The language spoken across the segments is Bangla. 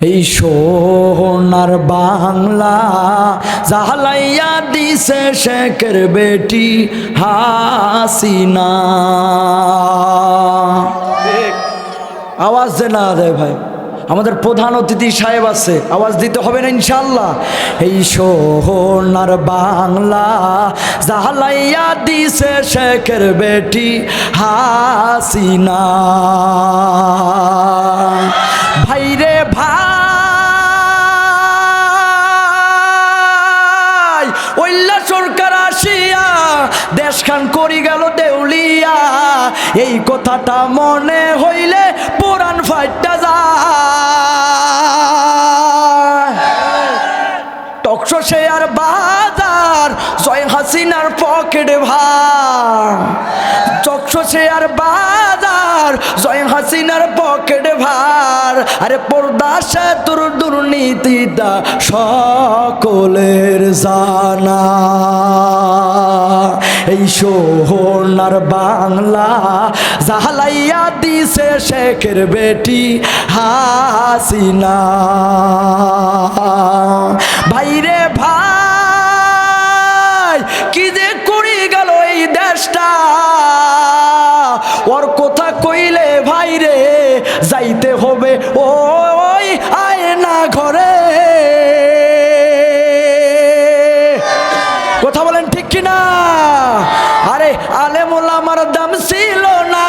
এই সোনার বাংলা জাহালাইয়া দিছে শেখের বেটি হাসিনা। আওয়াজ দে না দে ভাই। আমাদের প্রধান অতিথি সাহেব আছে, আওয়াজ দিতে হবে না ইনশাল্লাহ এই সোনার বাংলা জাহালাইয়া দিছে শেখের বেটি হাসিনা। ওইল্লা সরকার আসিয়া দেশখান করি গেল দেউলিয়া। এই কথাটা মনে হইলে পুরাণ ফাইটটা যায় হাসিনার পকেট ভার। চকশো আর বাজার জয় হাসিনার পকেট ভার। আরে পর্দা সে তোর দুর্নীতিটা সকলের জানা। এই সোহনার বাংলা জাহালাইয়া দিছে শেখের বেটি হাসিনা। কি যে করি গেল এই দেশটা? ওর কথা কইলে ভাইরে যাইতে হবে ওই আয়না ঘরে। কথা বলেন ঠিক কিনা? আরে আলেমুল আমার দাম ছিল না।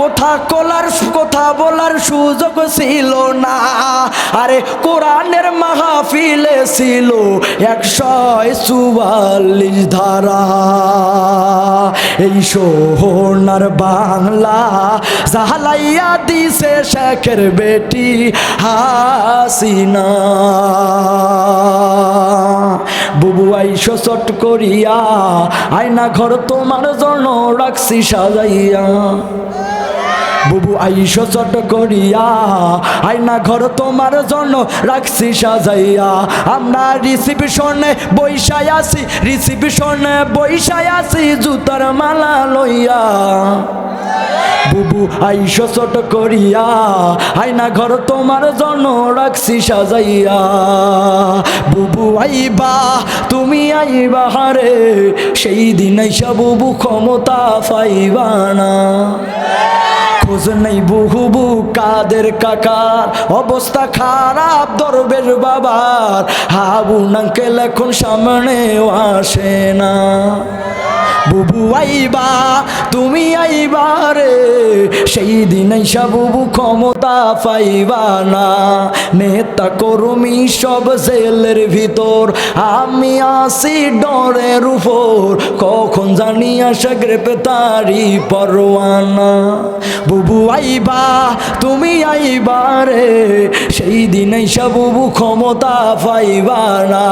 কথা কলার, কথা বলার? সুযোগ ছিল না। আরে কোরআনের মাহফিলে ছিল একশো চুয়াল্লিশ ধারা। এই সোহনার বাংলা জাহালাইয়া দিছে শেখের বেটি হাসিনা। বুবু আইসো চট করিয়া, আয়না ঘর তোমার জন্য রাখছি সাজাইয়া। বুবু আইসো চট করিয়া, আয়না ঘর তোমার জন্য রাখছি সাজাইয়া। আমরা রিসিপশনে বৈশায় আছি, রিসিপশনে বৈশায় আছি, জুতার মালা লইয়া। বুবু আইসো চট করিয়া, আয়না ঘর তোমার জন্য রাখছি সাজাইয়া। বুবু আইবা, তুমি আইবা হারে, সেই দিন আইসা বুবু ক্ষমতা পাইবা না। খোঁজ নেই বহুবু কাদের কাকার অবস্থা খারাপ, দরবের বাবার। হাবু নাকেল এখন সামনেও আসে না। বুবু আইবা, তুমি আইবা রে। সেই দিন আইসা বুবু ক্ষমতা পাইবা না। নেতা কর্মী সব জেলের ভিতর। আমি আসি ডরের উপর। কখন জানি আসা গ্রেপ্তারি পরোয়ানা। বুবু আইবা, তুমি আইবা রে। সেই দিন আইসা বুবু ক্ষমতা পাইবা না।